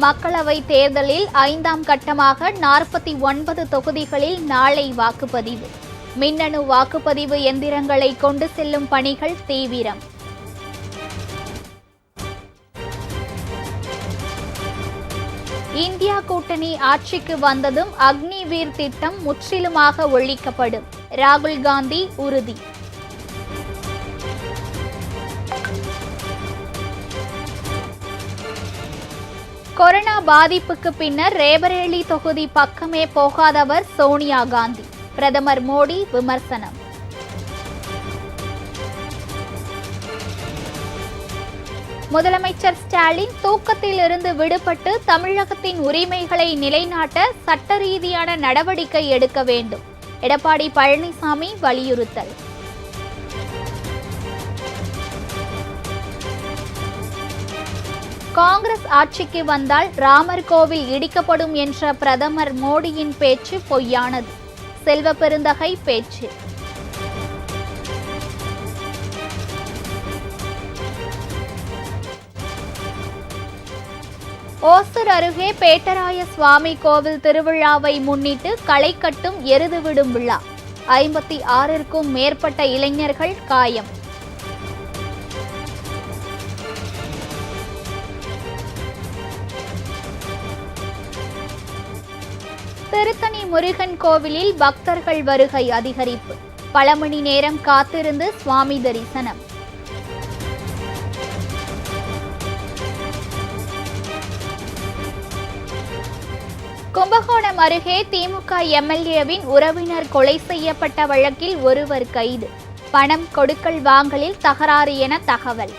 மக்களவை தேர்தலில் ஐந்தாம் கட்டமாக நாற்பத்தி ஒன்பது தொகுதிகளில் நாளை வாக்குப்பதிவு. மின்னணு வாக்குப்பதிவு எந்திரங்களை கொண்டு செல்லும் பணிகள் தீவிரம். இந்தியா கூட்டணி ஆட்சிக்கு வந்ததும் அக்னிவீர் திட்டம் முற்றிலுமாக ஒழிக்கப்படும். ராகுல் காந்தி உறுதி. கொரோனா பாதிப்புக்கு பின்னர் ரேபரேலி தொகுதி பக்கமே போகாதவர் சோனியா காந்தி. பிரதமர் மோடி விமர்சனம். முதலமைச்சர் ஸ்டாலின் தூக்கத்தில் இருந்து விடுபட்டு தமிழகத்தின் உரிமைகளை நிலைநாட்ட சட்ட ரீதியான நடவடிக்கை எடுக்க வேண்டும். எடப்பாடி பழனிசாமி வலியுறுத்தல். காங்கிரஸ் ஆட்சிக்கு வந்தால் ராமர் கோவில் இடிக்கப்படும் என்ற பிரதமர் மோடியின் பேச்சு பொய்யானது. செல்வ பெருந்தகை பேச்சு. ஓசூர் அருகே பேட்டராய சுவாமி கோவில் திருவிழாவை முன்னிட்டு களை கட்டும் எருது விடும் விழா. ஐம்பத்தி ஆறிற்கும் மேற்பட்ட இளைஞர்கள் காயம். திருத்தணி முருகன் கோவிலில் பக்தர்கள் வருகை அதிகரிப்பு. பல மணி நேரம் காத்திருந்து சுவாமி தரிசனம். கும்பகோணம் அருகே திமுக எம்எல்ஏவின் உறவினர் கொலை செய்யப்பட்ட வழக்கில் ஒருவர் கைது. பணம் கொடுக்கல் வாங்கலில் தகராறு என தகவல்.